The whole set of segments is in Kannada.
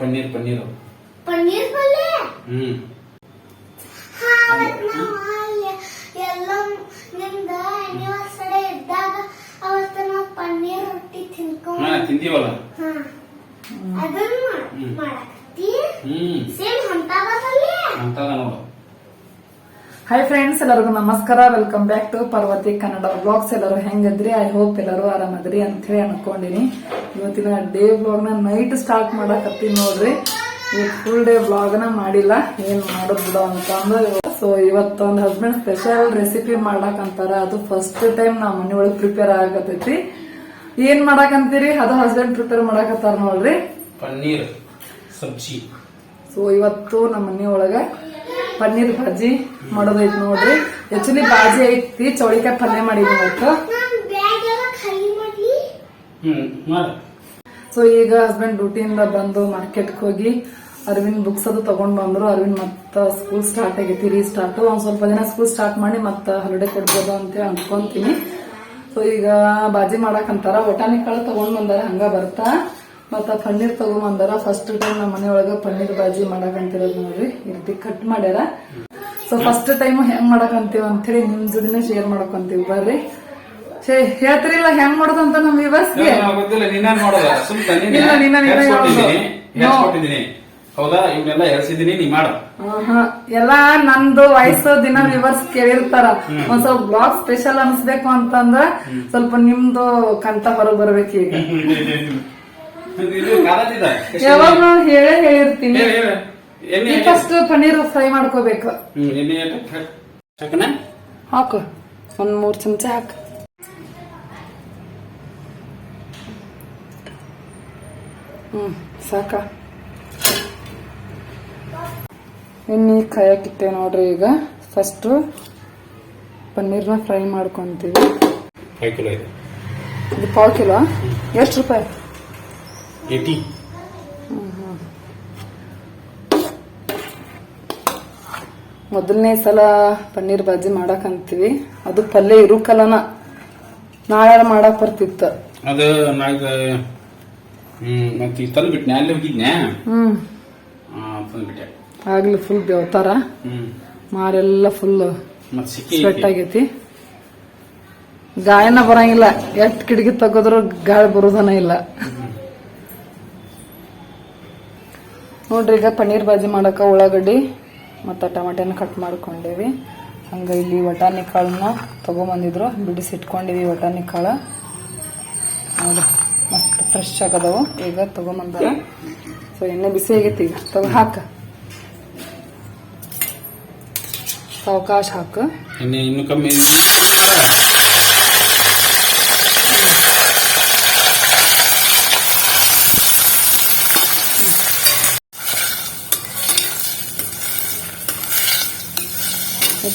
ಪನ್ನೀರ್ ಪನ್ನೀರ್. ಪನ್ನೀರ್ ಪಲ್ಯ ಹ್ಮ್. ಹಾ ಅವತ್ ನಾವ್ ಎಲ್ಲ ನಿಮ್ದ anniversary ಇದ್ದಾಗ ಅವತ್ತ ನಾವ್ ಪನ್ನೀರ್ ರೊಟ್ಟಿ ತಿನ್ಕೊಂಡ್ ಹಾ ತಿಂದೀವಲ್ಲ ಹಾ. ಅದನ್ನ ಹ್ಮ್. ಮಾಡಕತ್ತಿ? ಹ್ಮ್. ಸೇಮ್ ಹೊಂಟಾಗದಲ್ಲಿ ಅಂತದ ನೋಡು. ಹಾಯ್ ಫ್ರೆಂಡ್ಸ್ ಎಲ್ಲರಿಗೂ ನಮಸ್ಕಾರ. Welcome back to Parvati Kannada blogs ಎಲ್ಲರೂ ಹೆಂಗದ್ರಿ? ಐ ಹೋಪ್ ಎಲ್ಲರೂ ಆರಾಮದ್ರಿ ಅಂತ ಹೇಳಿ ಅನ್ಕೊಂಡಿನಿ. ಇವತ್ತಿನ ಡೇ ಬ್ಲಾಗ್ನ ನೈಟ್ ಸ್ಟಾರ್ಟ್ ಮಾಡಕತ್ತೀನಿ ನೋಡ್ರಿ. ಇವತ್ತು ಫುಲ್ ಡೇ ಬ್ಲಾಗ್ನ ಮಾಡಿಲ್ಲ. ಏನ್ ಮಾಡೋದ್ ಬಿಡು ಅಂದ್ರೆ. ಸೊ ಇವತ್ತೊಂದು ಹಸ್ಬೆಂಡ್ ಸ್ಪೆಷಲ್ ರೆಸಿಪಿ ಮಾಡಾಕಂತಾರ. ಅದು ಫಸ್ಟ್ ಟೈಮ್ ನಾ ಮನೆ ಒಳಗ್ ಪ್ರಿಪೇರ್ ಆಗತೈತಿ ಏನ್ ಮಾಡಕಂತೀರಿ? ಅದು ಹಸ್ಬೆಂಡ್ ಪ್ರಿಪೇರ್ ಮಾಡಾಕತ್ತಾರ ನೋಡ್ರಿ. ಪನ್ನೀರ್ ಸಬ್ಜಿ. ಸೊ ಇವತ್ತು ನಮ್ಮ ಮನೆ ಒಳಗ ಪನ್ನೀರ್ ಬಾಜಿ ಮಾಡೋದೈತಿ ನೋಡ್ರಿ. ಆಕ್ಚುಲಿ ಬಾಜಿ ಐತಿ ಚೌಳಿಕಾಯಿ ಪಲ್ಯ ಮಾಡಿದ್ವಿ ಮಾಡ. ಸೊ ಈಗ ಹಸ್ಬೆಂಡ್ ಡ್ಯೂಟಿಯಿಂದ ಬಂದು ಮಾರ್ಕೆಟ್ಗೆ ಹೋಗಿ ಅರವಿಂದ್ ಬುಕ್ಸ್ ಅದು ತಗೊಂಡ್ ಬಂದ್ರು. ಅರವಿಂದ್ ಮತ್ತ ಸ್ಕೂಲ್ ಸ್ಟಾರ್ಟ್ ಆಗೈತಿ ರೀ ಸ್ಟಾರ್ಟ್ ಒಂದ್ ಸ್ವಲ್ಪ ದಿನ ಸ್ಕೂಲ್ ಸ್ಟಾರ್ಟ್ ಮಾಡಿ ಮತ್ತ ಹಾಲಿಡೇ ಕೊಡ್ಬೋದು ಅಂತ ಅನ್ಕೊಂತೀನಿ. ಸೊ ಈಗ ಬಾಜಿ ಮಾಡಾಕಂತಾರ. ಒಟಾನಿ ಕಾಳು ತಗೊಂಡ್ ಬಂದಾರ ಹಂಗ ಬರ್ತಾ. ಮತ್ತ ಪನ್ನೀರ್ ತಗೊಂಬಂದಾರ. ಫಸ್ಟ್ ಟೈಮ್ ನಮ್ಮ ಮನೆ ಒಳಗ ಪನ್ನೀರ್ ಬಾಜಿ ಮಾಡಕಂತಿರೋದು ನೋಡ್ರಿ. ಈ ರೀತಿ ಕಟ್ ಮಾಡ್ಯಾರ. ಸೊ ಫಸ್ಟ್ ಟೈಮ್ ಹೆಂಗ್ ಮಾಡಕಂತೀವಿ ಅಂತ ಹೇಳಿ ನಿಮ್ ಜೊತೆ ಶೇರ್ ಮಾಡಕಂತೀವಿ ಬರ್ರಿ. ಹೇಳ್ತಿರಿಲ್ಲ ಹೆಂಗ್ ಮಾಡುದಂತ ನಮ್ ವಿವರ್ಸ್ಗೆ ಇಲ್ಲ, ನೀನ ನೀನೇ ಹೆರ್ಸ್ಕೊಟ್ಟಿದ್ದೀನಿ ಮಾಡೋದು. ಹೌದಾ? ಇವನ್ನೆಲ್ಲ ನೀ ಮಾಡು. ಎಲ್ಲಾ ನಂದು ವಯಸ್ಸು ದಿನ ವಿವರ್ಸ್ ಕೇಳಿರ್ತಾರ. ಒಂದ್ ಸ್ವಲ್ಪ ಬ್ಲಾಗ್ ಸ್ಪೆಷಲ್ ಅನ್ಸ್ಬೇಕು ಅಂತಂದ್ರ ಸ್ವಲ್ಪ ನಿಮ್ದು ಕಂತ ಹೊರಗ್ ಬರ್ಬೇಕು ಈಗ ಯಾವಾಗ ನಾನು ಹೇಳೇ ಹೇಳಿರ್ತೀನಿ. ಹೇಳು, ಹೇಳು. ಫಸ್ಟ್ ಪನ್ನೀರ್ ಫ್ರೈ ಮಾಡ್ಕೋಬೇಕು. ಹಾಕಿ. ಒಂದ್ ಮೂರ್ ಚಮಚ ಹಾಕು. ಹ್ಮ್ ಸಾಕ. ಎಣ್ಣೆ ಕಾಯಕಿತ್ತೆ ನೋಡ್ರಿ ಈಗ. ಫಸ್ಟ್ ಪನ್ನೀರ್ನ ಫ್ರೈ ಮಾಡ್ಕೊಂತೀವಿ. ಇದು. ಪಾವ್ ಕಿಲೋ? ಎಷ್ಟು ರೂಪಾಯಿ? ಏಟಿ ಮೊದಲನೇ ಸಲ ಪನ್ನೀರ್ ಬಾಜಿ ಮಾಡಕಂತೀವಿ ಅದು ಪಲ್ಯ ಇರುಕಲನ ನಾಳೆ ಮಾಡಕ್ ಬರ್ತಿತ್ತು. ಅದು ನಾಗ ಹ್ಮ್ ಮತ್ತೆ ತಂದು ಬಿಟ್ನೆ ಅಲ್ಲಿ ಹೋಗಿದ್ನೆ ಹ್ಮ್. ತಂದು ಬಿಟ್ಟೆ. ಆಗ್ಲಿ ಫುಲ್ ಬೆವತಾರ. ಮಾರೆಲ್ಲ ಫುಲ್ ಸ್ವೆಟ್ ಆಗೈತಿ. ಗಾಯನ ಬರಂಗಿಲ್ಲ. ಎಷ್ಟು ಕಿಟಕಿ ತಗೋದ್ರು ಗಾಳಿ ಬರೋದನ ಇಲ್ಲ. ನೋಡ್ರಿ, ಈಗ ಪನ್ನೀರ್ ಬಾಜಿ ಮಾಡಕ ಉಳ್ಳಾಗಡ್ಡಿ ಮತ್ತು ಟಮಾಟೆನ ಕಟ್ ಮಾಡ್ಕೊಂಡೇವಿ. ಹಂಗೆ ಇಲ್ಲಿ ವಟಾಣಿ ಕಾಳನ್ನ ತಗೊಂಬಂದಿದ್ರು, ಬಿಡಿಸಿಟ್ಕೊಂಡಿವಿ ವಟಾಣಿ ಕಾಳು. ನೋಡಿ ಮಸ್ತ್ ಫ್ರೆಶ್ ಆಗದವು. ಈಗ ತಗೊಂಬಂದಾರ. ಸೊ ಎಣ್ಣೆ ಬಿಸಿ ಆಗೈತಿ ಈಗ. ತಗೋ, ಹಾಕ. ಸಾವಕಾಶ ಹಾಕು. ಎಣ್ಣೆ ಇನ್ನು ಕಮ್ಮಿ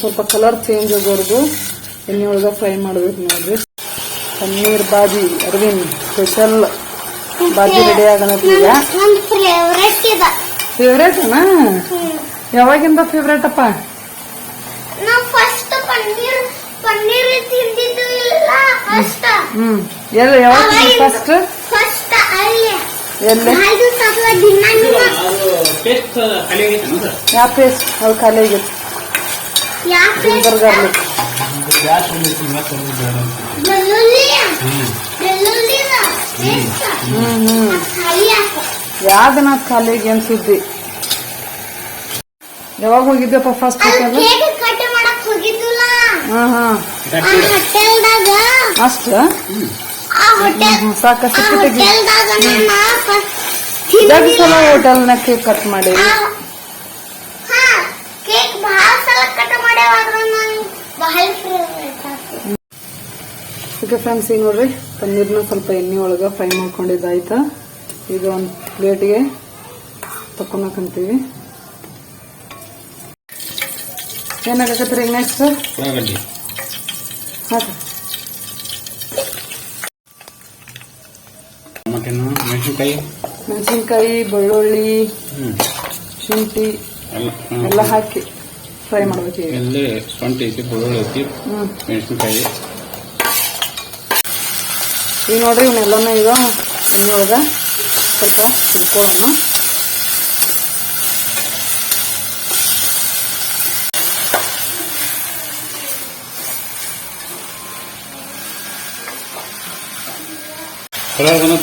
ಸ್ವಲ್ಪ ಕಲರ್ ಚೇಂಜ್ ಆಗೋರ್ಗು ಎಣ್ಣೆ ಒಳಗೆ ಫ್ರೈ ಮಾಡ್ಬೇಕು ನೋಡ್ರಿ. ಪನ್ನೀರ್ ಬಾಜಿ ಅರವಿಂದ್ ಸ್ಪೆಷಲ್ ಬಾಜಿ ರೆಡಿ ಆಗಣತ್ ಈಗ ಫೇವ್ರೆಟ್ ಯಾವಾಗಿಂದ ಫೇವ್ರೇಟ್ ಅಪ್ಪ? ನಾವ್ ಫಸ್ಟ್ ಪನ್ನೀರ್ ಪನ್ನೀರ್ ತಿಂದಿದ್ದು ಇಲ್ಲ ಫಸ್ಟ್ ಹ್ಮ್ ಎಲ್ಲಿ ಯಾವಾಗ ಫಸ್ಟ್ ಯಾವ ಪೇಸ್ಟ್ ಅದು ಖಾಲಿ ಆಗೈತಿ ಯಾಕೆ ಜಿಂಜರ್ ಗಾರ್ಲಿಕ್ ಗ್ಯಾಸ್ ಬಂದೈತಿ ಇವತ್ತು ಒಂದು ಬೇಡ ಅಂತ. ಬೆಳ್ಳುಳ್ಳಿ ಹ್ಮ್ ಬೆಳ್ಳುಳ್ಳಿ ಟೇಸ್ಟ್ ಹ್ಮ್ ಹ್ಮ್ ಖಾಲಿ ಹಾಕು ಯಾವ ದಿನ ಖಾಲಿ ಆಗಿ ಏನ್ ಸುದ್ದಿ ಯಾವಾಗ ಹೋಗಿದ್ದೆಪ್ಪ ಫಸ್ಟ್ ಅಷ್ಟ ಆ ಹೋಟೆಲ್ ಜಗ್ ಸಲ ಹೋಟೆಲ್ನ ಕೇಕ್ ಕಟ್ ಮಾಡಿ ಹಾ ಕೇಕ್ ಬಹಳ ಸಲ ಕಟ್ ಮಾಡ್ಯಾವಾದ್ರ ನಂಗೆ ಬಹಳ ಫೇವ್ರೇಟ್ ಆಯ್ತು ಓಕೆ ಫ್ರೆಂಡ್ಸ್ ಈಗ ನೋಡ್ರಿ ಪನ್ನೀರ್ನ ಸ್ವಲ್ಪ ಎಣ್ಣೆ ಒಳಗೆ ಫ್ರೈ ಮಾಡ್ಕೊಂಡಿದ್ದಾಯ್ತಾ ಈಗ ಒಂದು ಪ್ಲೇಟಿಗೆ ತಕೊಂಡಂತೀವಿ ಏನಾಗತ್ತೀರಿ ಈಗ ನೆಕ್ಸ್ಟ್ ಟಮಾಟೆನು ಮೆಣಸಿನ್ಕಾಯಿ? ಮೆಣಸಿನ್ಕಾಯಿ ಬೆಳ್ಳುಳ್ಳಿ ಶುಂಠಿ. ಎಲ್ಲ ಹಾಕಿ. ಫ್ರೈ ಮಾಡ್ಬೇಕು ಈಗ. ಇಲ್ಲೇ ಸೊಂಟ ಐತಿ ಬೆಳ್ಳುಳ್ಳಿ ಐತಿ. ಹ್ಮ್. ಮೆಣಸಿನ್ಕಾಯಿ. ಈಗ ನೋಡ್ರಿ ಇವನ್ನೆಲ್ಲನೂ ಈಗ ಎಣ್ಣೆಯೊಳಗೆ ಸ್ವಲ್ಪ ತಿಳ್ಕೊಳ್ಳೋಣ ಕಲರ್ ಅದನ್ನ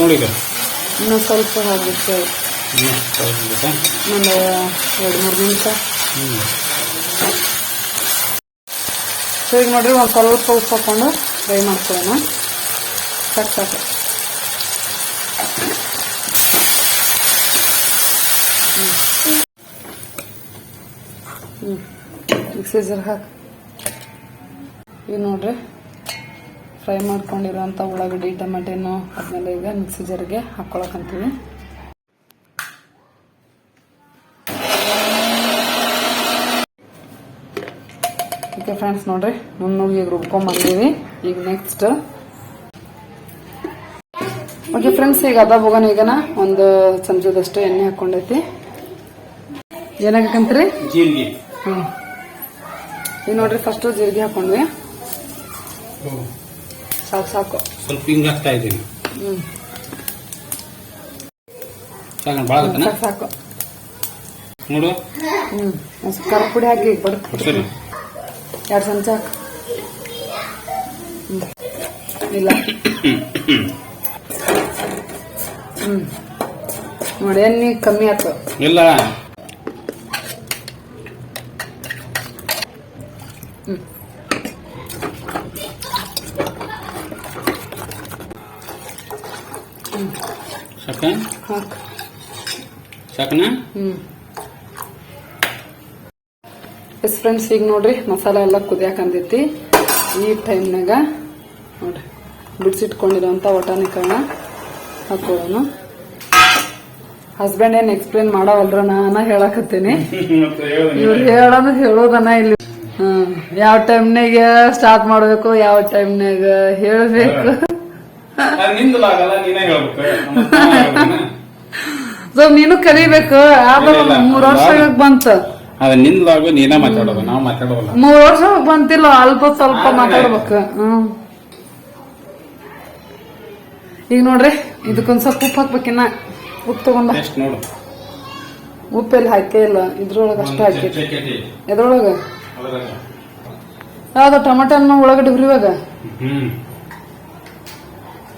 ನೋಡಿ ಸ್ವಲ್ಪ ಹಾಕ್ಬೇಕು ಹ್ಮ್, ಕಲರ್ ಬಂದೈತಾ? ಒಂದು ಎರಡು ಮೂರು ನಿಮಿಷ. ಹ್ಮ್. ಸೊ ಈಗ ನೋಡ್ರಿ ಒಂದು ಸ್ವಲ್ಪ ಉಪ್ಪು ಹಾಕೊಂಡು ಫ್ರೈ ಮಾಡ್ಕೊಳ್ಳೋಣ. ಸಾಕು ಸಾಕು ಹ್ಞೂ ಹಾಕಿ. ಈಗ ನೋಡ್ರಿ. ಫ್ರೈ ಮಾಡ್ಕೊಂಡಿರೋಂಥ ಉಳ್ಳಾಗಡ್ಡಿ, ಟಮಾಟೆನು ಅದನ್ನೆಲ್ಲ ಈಗ ಮಿಕ್ಸಿಜರ್ಗೆ ಹಾಕ್ಕೊಳಕಂತೀವಿ ಓಕೆ ಫ್ರೆಂಡ್ಸ್ ನೋಡ್ರಿ ನುಣ್ಣಗೆ ಈಗ ರುಬ್ಕೊಂಡ್ ಈಗ ನೆಕ್ಸ್ಟ್ ಓಕೆ ಫ್ರೆಂಡ್ಸ್ ಈಗ ಅದ ಹೋಗೋಣ ಈಗನ ಒಂದು ಚಮಚದಷ್ಟು ಎಣ್ಣೆ ಹಾಕೊಂಡೈತಿ ಏನಾಗಬೇಕಂತ್ರಿ ಜೀರಿಗೆ. ಹ್ಞೂ ಈಗ ನೋಡ್ರಿ ಫಸ್ಟು ಜೀರಿಗೆ ಹಾಕೊಂಡ್ವಿ. ಸಾಕು ಸಾಕು. ಸ್ವಲ್ಪ ಹಿಂಗೆ ಹಾಕ್ತಾ ಇದ್ದೀನಿ. ಹ್ಞೂ ಸಾಕ ಸಾಕು ನೋಡು. ಹ್ಞೂ ಖಾರ ಪುಡಿ ಹಾಕಿ ಸರಿ ಎರಡು ಚಮಚ ಹ್ಞೂ ಇಲ್ಲ. ಹ್ಞೂ ನೋಡಿ ಎಣ್ಣೆ ಕಮ್ಮಿ ಆಯ್ತು. ಇಲ್ಲ. ಸಾಕ? ಹಾಕು. ಸಾಕನಾ? ಹ್ಮ್. ಎಸ್ ಫ್ರೆಂಡ್ಸ್ ಈಗ ನೋಡ್ರಿ ಮಸಾಲ ಎಲ್ಲ ಕುದಿಯಾಕಂದೈತಿ ಈ ಟೈಮ್ನಾಗ ನೋಡ್ರಿ ಬಿಡಿಸಿಟ್ಕೊಂಡಿರೋಂಥ ಒಟಾನಿಕಾಳನ್ನ ಹಾಕೊಳ್ಳೋಣ. ಹಸ್ಬೆಂಡ್ ಏನ್ ಎಕ್ಸ್ಪ್ಲೇನ್ ಮಾಡವಲ್ರ ನಾನ ಹೇಳಕತ್ತೀನಿ. ಇವ್ರು ಹೇಳೋದು ಹೇಳೋದನ್ನ ಇಲ್ಲಿ. ಹ್ಮ್ ಯಾವ ಟೈಮ್ನಾಗ ಸ್ಟಾರ್ಟ್ ಮಾಡ್ಬೇಕು ಯಾವ ಟೈಮ್ನಾಗ ಹೇಳ್ಬೇಕು. ಸೊ ನೀನು ಕಲಿಬೇಕು. ಆದ್ರೆ ಮೂರ್ ವರ್ಷ ಬಂತ. ಅದ ನಿಂದಾಗು ನೀನ ಮಾತಾಡೋದು ನಾವು ಮಾತಾಡೋಲ್ಲ ಮೂರ್ ವರ್ಷ ಬಂತಿಲ್ಲ ಅಲ್ಪ ಸ್ವಲ್ಪ ಮಾತಾಡ್ಬೇಕು. ಹ್ಮ್. ಈಗ ನೋಡ್ರಿ ಇದಕ್ಕೊಂದ್ ಸ್ವಲ್ಪ ಉಪ್ಪು ಹಾಕ್ಬೇಕಿನ್ನ ಉಪ್ಪು ತಗೊಂಡ ಎಷ್ಟು ನೋಡು. ಉಪ್ಪು ಎಲ್ಲಿ ಹಾಕೇ ಇಲ್ಲ ಇದ್ರೊಳಗ ಅಷ್ಟ ಹಾಕಿ. ಎದ್ರೊಳಗ? ಯಾವ್ದು ಟೊಮೆಟೊ ಉಳ್ಳಾಗಡ್ಡಿ ಹುರಿವಾಗ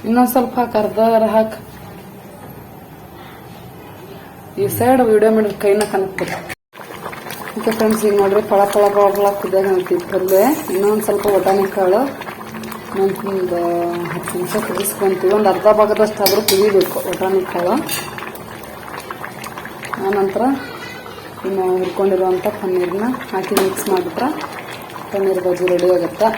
ಇನ್ನೊಂದ್ ಸ್ವಲ್ಪ ಹಾಕ ಅರ್ಧ ಹಾಕ. ಈ ಸೈಡ್ ವಿಡಿಯೋ ಮಾಡಿದ್ರೆ ಕೈನ ಕನಕ್ಬೇಕು ಓಕೆ ಫ್ರೆಂಡ್ಸ್ ಈಗ ನೋಡ್ರಿ ಪಳ ಪಳ ಪಳ ಕುದ್ದಾಗ ಕುದಿಯಾಗ ಪಲ್ಲೆ. ಇನ್ನೊಂದ್ ಸ್ವಲ್ಪ ಒಟಾಣಿ ಕಾಳು. ಒಂದು ಹತ್ತು ನಿಮಿಷ ಕುದಿಸ್ಕೊಂತೀವಿ. ಒಂದು ಅರ್ಧ ಭಾಗದಷ್ಟು ಆದರೂ ಕುದಿಬೇಕು ಒಟಾಣಿ ಕಾಳು. ಆನಂತರ ಇನ್ನು ಹುರ್ಕೊಂಡಿರುವಂಥ ಪನ್ನೀರನ್ನ ಹಾಕಿ ಮಿಕ್ಸ್ ಮಾಡಿಬಿಟ್ರೆ ಪನ್ನೀರ್ ಬಜ್ಜಿ ರೆಡಿ ಆಗುತ್ತಾ?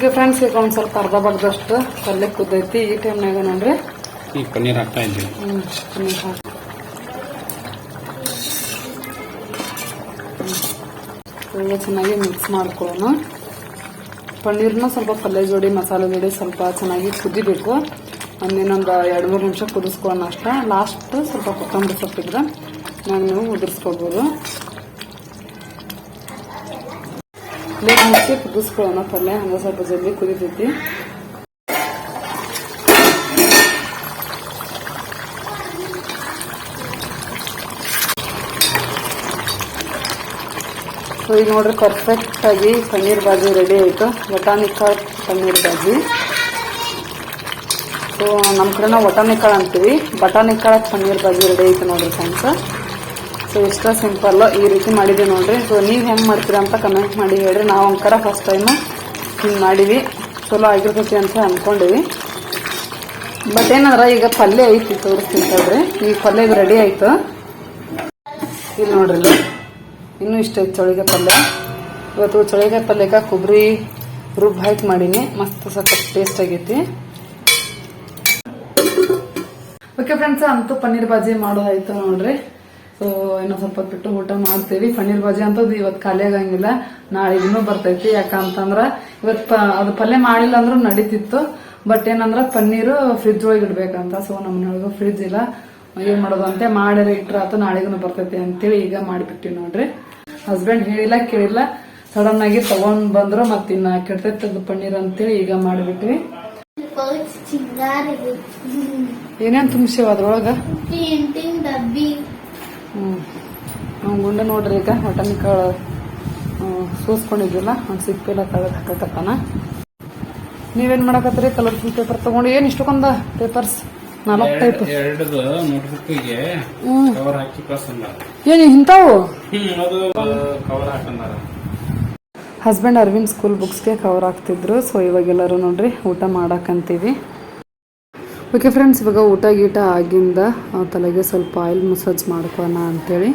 ಈಗ ಫ್ರೆಂಡ್ಸ್ ಈಗ ಒಂದು ಸ್ವಲ್ಪ ಅರ್ಧ ಬರ್ದಷ್ಟು ಪಲ್ಯ ಕುದ್ದೈತಿ ಈ ಟೈಮ್ನಾಗ ನೋಡ್ರಿ. ಈ ಪನ್ನೀರ್ ಹಾಕ್ತಾ ಇದ್ದೀವಿ ಹ್ಮ್ ಪನ್ನೀರ್ ಹಾಕಿ. ಚೆನ್ನಾಗಿ ಮಿಕ್ಸ್ ಮಾಡ್ಕೊಳ್ಳೋಣ. ಪನ್ನೀರ್ನ ಸ್ವಲ್ಪ ಪಲ್ಯ ಜೋಡಿ ಮಸಾಲೆ ಜೋಡಿ ಸ್ವಲ್ಪ ಚೆನ್ನಾಗಿ ಕುದಿಬೇಕು. ಒಂದಿನೊಂದು ಎರಡು ಮೂರು ನಿಮಿಷ ಕುದಿಸ್ಕೊಳ್ಳೋಣ ಅಷ್ಟ. ಲಾಸ್ಟ್ ಸ್ವಲ್ಪ ಕೊತ್ತಂಬರಿ ಸೊಪ್ಪಿದ್ರೆ ನಾನು ನೀವು ಉದುರಿಸ್ಕೋಬೋದು. ಪ್ಲೇಟ್ ಮುಚ್ಚಿ ಕುದಿಸ್ಕೊಳ್ಳೋಣ ಪಲ್ಯ ಹಂಗೆ ಸ್ವಲ್ಪ ಜಲ್ದಿ ಕುದಿತೈತಿ ಸೊ ಈಗ ನೋಡ್ರಿ ಪರ್ಫೆಕ್ಟ್ ಆಗಿ ಪನ್ನೀರ್ ಬಾಜಿ ರೆಡಿ ಆಯ್ತು. ಕಾಳು ಪನ್ನೀರ್ ಬಾಜಿ. ಸೊ ನಮ್ಮ ಕಡೆ ನಾವು ವಟಾಣಿಕಾಳು ಅಂತೀವಿ. ಕಾಳು ಪನ್ನೀರ್ ಬಾಜಿ ರೆಡಿ ಆಯ್ತು ನೋಡ್ರಿ ಫ್ರೆಂಡ್ಸ್ ಸೊ ಇಷ್ಟ ಸಿಂಪಲ್ಲು ಈ ರೀತಿ ಮಾಡಿದ್ವಿ ನೋಡ್ರಿ. ಸೊ ನೀವು ಹೆಂಗೆ ಮಾಡ್ತೀರಾ ಅಂತ ಕಮೆಂಟ್ ಮಾಡಿ ಹೇಳ್ರಿ. ನಾವು ಒಂಥರ ಫಸ್ಟ್ ಟೈಮ್ ಹಿಂಗೆ ಮಾಡಿವಿ. ಚಲೋ ಆಗಿರ್ತೈತಿ ಅಂತ ಅನ್ಕೊಂಡಿವಿ. ಬಟ್ ಏನಂದ್ರೆ ಈಗ ಪಲ್ಯ ಐತಿ ತೋರಿಸ್ತೀನಿ ಈ ಈಗ ಪಲ್ಯ ರೆಡಿ ಆಯ್ತು. ಇಲ್ಲಿ ನೋಡ್ರಿ. ಇನ್ನೂ ಇಷ್ಟ ಐತೆ ಚಳಿಗೆ ಪಲ್ಯ. ಇವತ್ತು ಚಳಿಗೆ ಪಲ್ಯಕ್ಕೆ ಕೊಬ್ಬರಿ ರುಬ್ಬು ಹಾಕಿ ಮಾಡೀನಿ. ಮಸ್ತ್ ಸಖತ್ ಟೇಸ್ಟ್ ಆಗೈತಿ. ಓಕೆ ಫ್ರೆಂಡ್ಸ್ ಅಂತೂ ಪನ್ನೀರ್ ಬಾಜಿ ಮಾಡೋದಾಯ್ತು ನೋಡ್ರಿ. ಸೊ ಏನೋ ಸ್ವಲ್ಪ ಬಿಟ್ಟು ಊಟ ಮಾಡ್ತೀವಿ. ಪನ್ನೀರ್ ಬಾಜಿ ಅಂತದ್ದು ಇವತ್ತು ಖಾಲಿ ಆಗಂಗಿಲ್ಲ. ನಾಳೆ ಇನ್ನೂ ಬರ್ತೈತಿ. ಯಾಕಂತಂದ್ರ ಇವತ್ತು ಅದು ಪಲ್ಯ ಮಾಡಿಲ್ಲ ಅಂದ್ರೂ ನಡೀತಿತ್ತು. ಬಟ್ ಏನಂದ್ರ ಪನ್ನೀರು ಫ್ರಿಜ್ ಒಳಗೆ ಇಡ್ಬೇಕಂತ. ಸೊ ನಮ್ಮನೆಯೊಳಗು ಫ್ರಿಜ್ ಇಲ್ಲ. ಏನ್ ಮಾಡೋದು ಅಂತ ಮಾಡಿರ ಇಟ್ರ ಆತು ನಾಳೆಗೂ ಬರ್ತೈತಿ ಅಂತೇಳಿ ಈಗ ಮಾಡಿಬಿಟ್ಟಿವಿ ನೋಡ್ರಿ. ಹಸ್ಬೆಂಡ್ ಹೇಳಿಲ್ಲ ಕೇಳಿಲ್ಲ. ಸಡನ್ ಆಗಿ ತಗೊಂಡ್ ಬಂದ್ರು ಮತ್ ಇನ್ನ ಕೆಡ್ತೈತದ ಪನ್ನೀರ್ ಅಂತೇಳಿ ಈಗ ಮಾಡಿಬಿಟ್ವಿ. ಏನೇನ್ ತುಂಬಿಸಿವ ಅದ್ರೊಳಗ ಪೇಂಟಿಂಗ್ ಡಬ್ಬಿ ಹ್ಮ್ ಅವ್ನ್ ಗುಂಡ ನೋಡ್ರಿ ಈಗ ಹೊಟನಿಕಾಳ ಸೂಸ್ಕೊಂಡಿದ್ದಿಲ್ಲ ಅವ್ನು ಸಿಕ್ಕಿಲ್ಲ ತೆಗೆದು ಹಾಕಕತ್ತಾನ. ನೀವೇನು ಮಾಡಕತ್ತೀರಿ? ಕಲರ್ಫುಲ್ ಪೇಪರ್ ತಗೊಂಡು ಏನು ಇಷ್ಟಕ್ಕೊಂದ ಪೇಪರ್ಸ್ ನಾಲ್ಕು ಟೈಪ್ ಏನು ಇಂಥವು? ಹಸ್ಬೆಂಡ್ ಅರವಿಂದ್ ಸ್ಕೂಲ್ ಬುಕ್ಸ್ಗೆ ಕವರ್ ಆಗ್ತಿದ್ರು ಸೊ ಇವಾಗೆಲ್ಲರೂ ನೋಡ್ರಿ ಊಟ ಮಾಡಕ್ಕಂತೀವಿ ಓಕೆ ಫ್ರೆಂಡ್ಸ್ ಇವಾಗ ಊಟ ಗೀಟ ಆಗಿಂದ ತಲೆಗೆ ಸ್ವಲ್ಪ ಆಯಿಲ್ ಮಸಾಜ್ ಮಾಡ್ಕೋಣ ಅಂತೇಳಿ.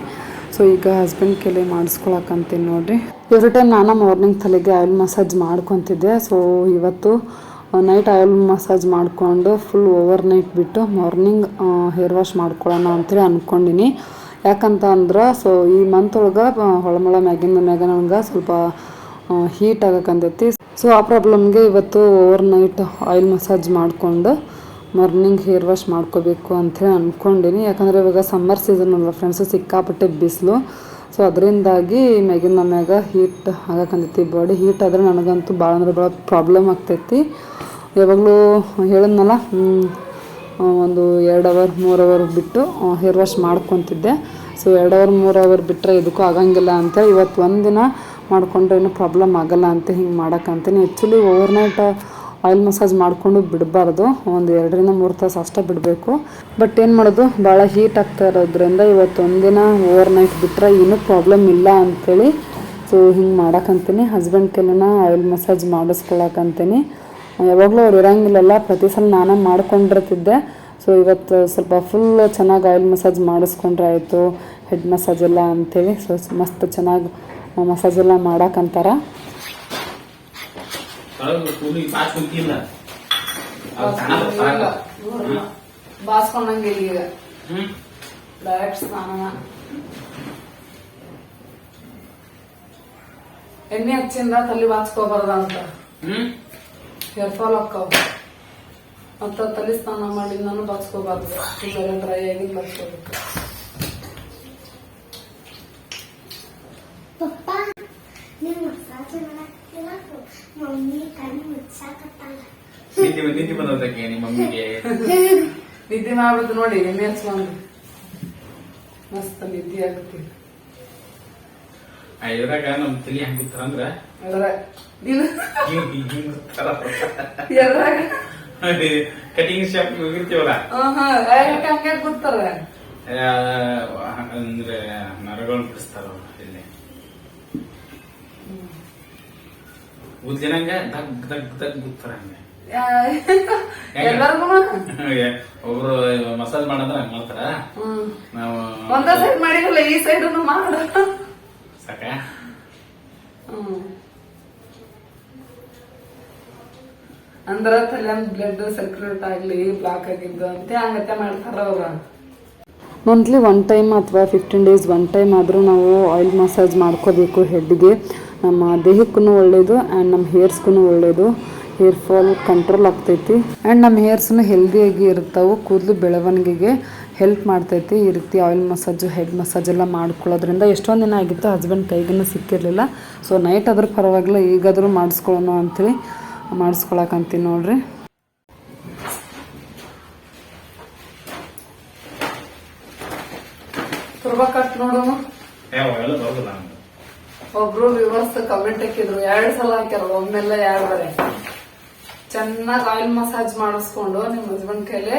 ಸೊ ಈಗ ಹಸ್ಬೆಂಡ್ ಕೆಲೆ ಮಾಡಿಸ್ಕೊಳಕ್ಕಂತೀನಿ ನೋಡ್ರಿ. ಎವ್ರಿ ಟೈಮ್ ನಾನು ಮಾರ್ನಿಂಗ್ ತಲೆಗೆ ಆಯಿಲ್ ಮಸಾಜ್ ಮಾಡ್ಕೊತಿದ್ದೆ. ಸೊ ಇವತ್ತು ನೈಟ್ ಆಯಿಲ್ ಮಸಾಜ್ ಮಾಡಿಕೊಂಡು ಫುಲ್ ಓವರ್ ನೈಟ್ ಬಿಟ್ಟು ಮಾರ್ನಿಂಗ್ ಹೇರ್ ವಾಶ್ ಮಾಡ್ಕೊಳ್ಳೋಣ ಅಂತೇಳಿ ಅಂದ್ಕೊಂಡಿನಿ ಯಾಕಂತ ಅಂದ್ರೆ ಸೊ ಈ ಮಂತ್ ಒಳಗೆ ಹೊಳಮಳ ಮ್ಯಾಗಿನ ಮ್ಯಾಗ ನನಗೆ ಸ್ವಲ್ಪ ಹೀಟ್ ಆಗಕ್ಕಂತೈತಿ ಸೊ ಆ ಪ್ರಾಬ್ಲಮ್ಗೆ ಇವತ್ತು ಓವರ್ ನೈಟ್ ಆಯಿಲ್ ಮಸಾಜ್ ಮಾಡಿಕೊಂಡು ಮಾರ್ನಿಂಗ್ ಹೇರ್ ವಾಶ್ ಮಾಡ್ಕೋಬೇಕು ಅಂಥೇಳಿ ಅಂದ್ಕೊಂಡಿನಿ ಯಾಕಂದರೆ ಇವಾಗ ಸಮ್ಮರ್ ಸೀಸನ್ ಅಲ್ವ ಫ್ರೆಂಡ್ಸು ಸಿಕ್ಕಾಪಟ್ಟೆ ಬಿಸಿಲು. ಸೊ ಅದರಿಂದಾಗಿ ಮ್ಯಾಗಿನ ಮ್ಯಾಗ ಹೀಟ್ ಆಗಕ್ಕಂತೈತಿ ಬಾಡಿ ಹೀಟ್ ಆದರೆ ನನಗಂತೂ ಭಾಳ ಅಂದ್ರೆ ಭಾಳ ಪ್ರಾಬ್ಲಮ್ ಆಗ್ತೈತಿ. ಯಾವಾಗಲೂ ಹೇಳಿದ್ನಲ್ಲ ಒಂದು ಎರಡು ಅವರ್ ಮೂರು ಅವರ್ ಬಿಟ್ಟು ಹೇರ್ ವಾಶ್ ಮಾಡ್ಕೊತಿದ್ದೆ. ಸೊ ಎರಡು ಅವರ್ ಮೂರು ಅವರ್ ಬಿಟ್ಟರೆ ಇದಕ್ಕೂ ಆಗಂಗಿಲ್ಲ ಅಂತೇಳಿ ಇವತ್ತು ಒಂದಿನ ಮಾಡಿಕೊಂಡ್ರೆ ಏನು ಪ್ರಾಬ್ಲಮ್ ಆಗಲ್ಲ ಅಂತ ಹಿಂಗೆ ಮಾಡೋಕ್ಕಂತೀನಿ actually overnight oil massage ಮಾಡಿಕೊಂಡು ಬಿಡಬಾರ್ದು. ಒಂದು ಎರಡರಿಂದ ಮೂರು ತಾಸು ಅಷ್ಟೇ ಬಿಡಬೇಕು. ಬಟ್ ಏನು ಮಾಡೋದು? ಭಾಳ ಹೀಟ್ ಆಗ್ತಾ ಇರೋದ್ರಿಂದ ಇವತ್ತು ಒಂದಿನ ಓವರ್ ನೈಟ್ ಬಿಟ್ಟರೆ ಏನೂ ಪ್ರಾಬ್ಲಮ್ ಇಲ್ಲ ಅಂಥೇಳಿ ಸೊ ಹಿಂಗೆ ಮಾಡೋಕ್ಕಂತೀನಿ ಹಸ್ಬೆಂಡ್ ಕೆಲನ ಆಯಿಲ್ ಮಸಾಜ್ ಮಾಡಿಸ್ಕೊಳಕ್ಕಂತೀನಿ ಯಾವಾಗಲೂ ಅವ್ರು ಇರೋಂಗಿಲ್ಲಲ್ಲ, ಪ್ರತಿ ಸಲ ನಾನೇ ಮಾಡ್ಕೊಂಡಿರ್ತಿದ್ದೆ. ಸೊ ಇವತ್ತು ಸ್ವಲ್ಪ ಫುಲ್ ಚೆನ್ನಾಗಿ ಆಯಿಲ್ ಮಸಾಜ್ ಮಾಡಿಸ್ಕೊಂಡ್ರೆ ಆಯಿತು. ಹೆಡ್ ಮಸಾಜ್ ಎಲ್ಲ ಅಂಥೇಳಿ ಸೊ ಮಸ್ತ್ ಚೆನ್ನಾಗಿ ಮಸಾಜ್ ಎಲ್ಲ ಮಾಡಕ್ಕಂತಾರ ಒಳಗೆ ಕೂಲಿಗೆ ಪಾಸ್ ಕುಂತಿಲ್ಲ ಬಾಸ್ಕೊಂಡಂಗಿಲ್ಲ ಈಗ ಡೈರೆಕ್ಟ್ ಸ್ನಾನ ಎಣ್ಣೆ ಹಚ್ಚಿಂದ ತಲೆ ಬಾಚ್ಕೋಬಾರ್ದ ಅಂತ ಹೇರ್ ಫಾಲ್ ಆಕ್ಕವ ಮತ್ತ ತಲೆ ಸ್ನಾನ ಮಾಡಿ ನಾನು ಬಾಚ್ಕೋಬಾರ್ದು ಬೇರೆ ಡ್ರೈ ಆಗಿ ಬಾಚ್ಕೋಬೇಕು ಪಪ್ಪ ನೀವು ಮಸಾಜ್ ಮಾಡಕ್ತಿಲ್ಲ ಮಮ್ಮಿ ಕಣ್ಣು ಮುಚ್ಚಾಕತ್ತಾಳ ನಿದ್ದೆ ನಿದ್ದೆ ಬಂದದಕ್ಕೆ ನಿಮ್ಮ ಮಮ್ಮಿಗೆ ನಿದ್ದೆ ಮಾಡ್ಬಿಟ್ಟು ನೋಡಿ ಎಣ್ಣೆ ಹಚ್ಕೊಂಡು. ಮಸ್ತ್ ನಿದ್ದೆ ಆಗುತ್ತೆ. ಇದ್ರಾಗ ನಮ್ ತಲಿ ನೀನು? ಹಿಂಗ್ ಹಿಂಗ್ ಹಿಂಗ್ ಎದ್ರಾಗ? ಕಟಿಂಗ್ ಶಾಪ್ ಹೋಗಿರ್ತೀವಲ್ಲ? ಹಂಗೆ ಕೂತಾರ ಅಂದ್ರೆ ನರಗಳನ್ನ ಬಿಡಿಸ್ತಾರ ಅವ್ರು ಇಲ್ಲಿ ಉದ್ದಿನಂಗ ದಗ್ ದಗ್ ದಗ್ ಗುತ್ತಾರ ಹಂಗೆ. ಎಲ್ಲಾರ್ಗು ಒಬ್ರು ಮಸಾಜ್ ಮಾಡಂದ್ರ ಹಂಗ ಮಾಡ್ತಾರ? ನಾವು ಒಂದ ಸೈಡ್ ಮಾಡಿರಲ್ಲ ಈ ಸೈಡ್ ಮಾಡ. ಸಾಕ. ಅಂದ್ರ ತಲೆಯಂದ್ ಬ್ಲಡ್ ಸರ್ಕ್ಯುಲೇಟ್ ಆಗ್ಲಿ ಬ್ಲಾಕ್ ಆಗಿದ್ದು ಅಂತ ಹಂಗತ್ತೆ ಮಾಡ್ತಾರ ಅವ್ರ. ಮಂತ್ಲಿ ಒನ್ ಟೈಮ್ ಅಥವಾ ಫಿಫ್ಟೀನ್ ಡೇಸ್ ಒನ್ ಟೈಮ್ ಆದರೂ ನಾವು ಆಯಿಲ್ ಮಸಾಜ್ ಮಾಡ್ಕೋಬೇಕು ಹೆಡ್ಗೆ ನಮ್ಮ ದೇಹಕ್ಕೂ ಒಳ್ಳೇದು ಆ್ಯಂಡ್ ನಮ್ಮ ಹೇರ್ಸ್ಗೂ ಒಳ್ಳೇದು. ಹೇರ್ ಫಾಲ್ ಕಂಟ್ರೋಲ್ ಆಗ್ತೈತಿ. ಆ್ಯಂಡ್ ನಮ್ಮ ಹೇರ್ಸ್ನು ಹೆಲ್ದಿಯಾಗಿ ಇರ್ತಾವೆ ಕೂದಲು ಬೆಳವಣಿಗೆಗೆ ಹೆಲ್ಪ್ ಮಾಡ್ತೈತಿ. ಈ ರೀತಿ ಆಯಿಲ್ ಮಸಾಜು ಹೆಡ್ ಮಸಾಜ್ ಎಲ್ಲ ಮಾಡ್ಕೊಳ್ಳೋದ್ರಿಂದ ಎಷ್ಟೊಂದು ದಿನ ಆಗಿತ್ತು ಹಸ್ಬೆಂಡ್ ಕೈಗೂ ಸಿಕ್ಕಿರಲಿಲ್ಲ. ಸೊ ನೈಟ್ ಆದ್ರ ಪರವಾಗಿಲ್ಲ ಈಗಾದರೂ ಮಾಡಿಸ್ಕೊಳ್ಳೋಣ ಅಂತೇಳಿ ಮಾಡಿಸ್ಕೊಳಕಂತೀನಿ ನೋಡ್ರಿ. ನೋಡೋಣ ಒಬ್ರು ವ್ಯೂವರ್ಸ್ ಕಮೆಂಟ್ ಹಾಕಿದ್ರು. ಎರಡ್ ಸಲ ಹಾಕ್ಯಾರ, ಒಮ್ಮೆಲ್ಲ ಎರಡ್ ಬರೆ ಚೆನ್ನಾಗಿ ಆಯಿಲ್ ಮಸಾಜ್ ಮಾಡಿಸ್ಕೊಂಡು ನಿಮ್ ಹಸ್ಬೆಂಡ್ ಕೈಲೆ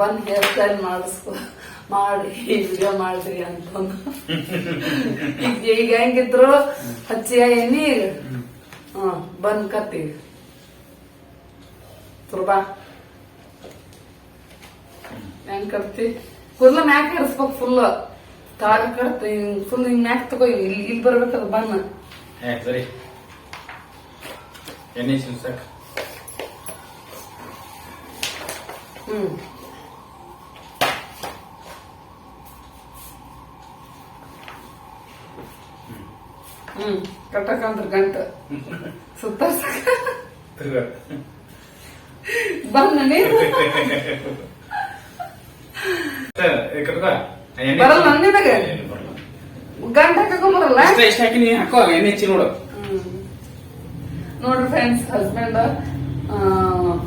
ಬಂದ್ ಹೇರ್ ಸ್ಟೈಲ್ ಮಾಡಿಸ್ಕೊ, ಮಾಡಿ ವಿಡಿಯೋ ಮಾಡ್ರಿ ಅಂತಂದು ಈಗ ಹೆಂಗಿದ್ರು? ಹಚ್ಚಿಯ ಎಣ್ಣಿ ಹ ಬಂದ್ ಕತ್ತಿ. ತುರ್ಬಾ. ಹೆಂಗ್ ಕಟ್ತಿ? ಕೂದಲ ಮ್ಯಾಕ್ ಇರಿಸ್ಬೇಕು ಫುಲ್ ಕಟ್ತಿ ಫುಲ್ ಹಿಂಗ್ ಮ್ಯಾಕ್ ತಗೋ ಇಲ್ಲಿ ಇಲ್ಲಿ ಬರ್ಬೇಕದ ಬಣ್ಣ. ಸರಿ. ಎಣ್ಣೆ ಸಿಲ್ಸಕ್ ಹ್ಮ್. ಹ್ಮ್. ಕಟ್ಟಕಂದ್ರ ಗಂಟ. ಸುತ್ತ ಬಂದ ನೀರು ಬರಲ್ಲ ನಿನಗೆ? ಎಣ್ಣೆ ಬರಲ್ಲ. ಗಂಟ ಹಾಕೊಂಬರಲ್ಲ? ಇಷ್ಟ ಇಷ್ಟ ಹಾಕಿ ನೀ ಹಾಕೋ ಎಣ್ಣೆ ಹೆಚ್ಚಿ ನೋಡು. ನೋಡ್ರಿ ಫ್ರೆಂಡ್ಸ್ ಹಸ್ಬೆಂಡ್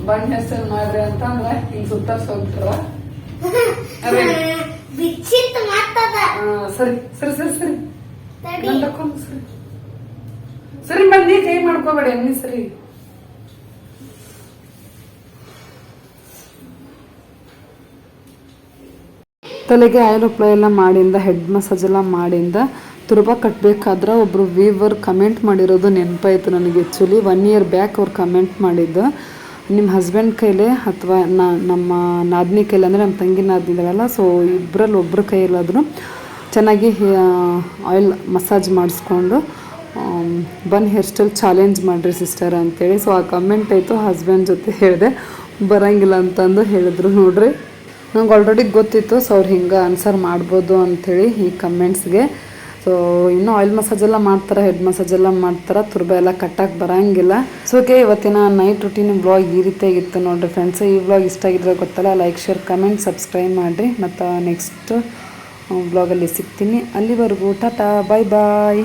ಬಣ್ಣ ಹೆಸರು ಮಾಡ್ರಿ ಅಂತ ಅಂದ್ರೆ ಹಿಂಗ್ ಸುತ್ತಾರ್ಸ್ ಹೋಗ್ತಾರ ಸರಿ ಸರಿ ಸರಿ ಸರಿ. ಸರಿ. ಸರಿ ಬನ್ನಿ ಕೈ ಮಾಡ್ಕೋಬೇಡಿ ಅನ್ನಿ ಸರಿ. ತಲೆಗೆ ಆಯಿಲ್ ಅಪ್ಲೈ ಎಲ್ಲ ಮಾಡಿಂದ ಹೆಡ್ ಮಸಾಜ್ ಎಲ್ಲ ಮಾಡಿಂದ ತುರುಬ ಕಟ್ಟಬೇಕಾದ್ರೆ ಒಬ್ಬರು ವೀವರ್ ಕಮೆಂಟ್ ಮಾಡಿರೋದು ನೆನಪಾಯಿತು ನನಗೆ ಆ್ಯಕ್ಚುಲಿ ಒನ್ ಇಯರ್ ಬ್ಯಾಕ್ ಅವ್ರು ಕಮೆಂಟ್ ಮಾಡಿದ್ದು. ನಿಮ್ಮ ಹಸ್ಬೆಂಡ್ ಕೈಲೇ ಅಥವಾ ನಾ, ನಮ್ಮ ನಾದಿನಿ ಕೈಲಿ ಅಂದರೆ ನಮ್ಮ ತಂಗಿ ನಾದ್ನಿ ಇದಾವಲ್ಲ ಸೊ ಇಬ್ಬರಲ್ಲಿ ಒಬ್ಬರ ಕೈಯಲ್ಲಾದರೂ ಚೆನ್ನಾಗಿ ಆಯಿಲ್ ಮಸಾಜ್ ಮಾಡಿಸ್ಕೊಂಡು ಬನ್ ಹೇರ್ ಸ್ಟೈಲ್ ಚಾಲೆಂಜ್ ಮಾಡಿರಿ ಸಿಸ್ಟರ್ ಅಂತೇಳಿ. ಸೊ ಆ ಕಮೆಂಟ್ ಆಯಿತು ಹಸ್ಬೆಂಡ್ ಜೊತೆ ಹೇಳಿದೆ, ಬರಂಗಿಲ್ಲ ಅಂತಂದು ಹೇಳಿದ್ರು ನೋಡ್ರಿ. ನಂಗೆ ಆಲ್ರೆಡಿ ಗೊತ್ತಿತ್ತು ಸೊ ಅವ್ರು ಹಿಂಗೆ ಆನ್ಸರ್ ಮಾಡ್ಬೋದು ಅಂಥೇಳಿ ಈ ಕಮೆಂಟ್ಸ್ಗೆ ಸೊ ಇನ್ನೂ ಆಯಿಲ್ ಮಸಾಜ್ ಎಲ್ಲ ಮಾಡ್ತಾರೆ ಹೆಡ್ ಮಸಾಜ್ ಎಲ್ಲ ಮಾಡ್ತಾರೆ, ತುರ್ಬ ಎಲ್ಲ ಕಟ್ಟಕ್ಕೆ ಬರಂಗಿಲ್ಲ. ಸೊ ಓಕೆ ಇವತ್ತಿನ ನೈಟ್ ರುಟೀನ್ ಬ್ಲಾಗ್ ಈ ರೀತಿಯಾಗಿತ್ತು ನೋಡಿರಿ ಫ್ರೆಂಡ್ಸ್ ಈ ಬ್ಲಾಗ್ ಇಷ್ಟ ಆಗಿದ್ರೆ ಗೊತ್ತಲ್ಲ ಲೈಕ್ ಶೇರ್ ಕಮೆಂಟ್ ಸಬ್ಸ್ಕ್ರೈಬ್ ಮಾಡಿರಿ. ಮತ್ತು ನೆಕ್ಸ್ಟ್ ಬ್ಲಾಗಲ್ಲಿ ಸಿಗ್ತೀನಿ. ಅಲ್ಲಿವರೆಗೂ, ಟಾಟಾ ಬಾಯ್ ಬಾಯ್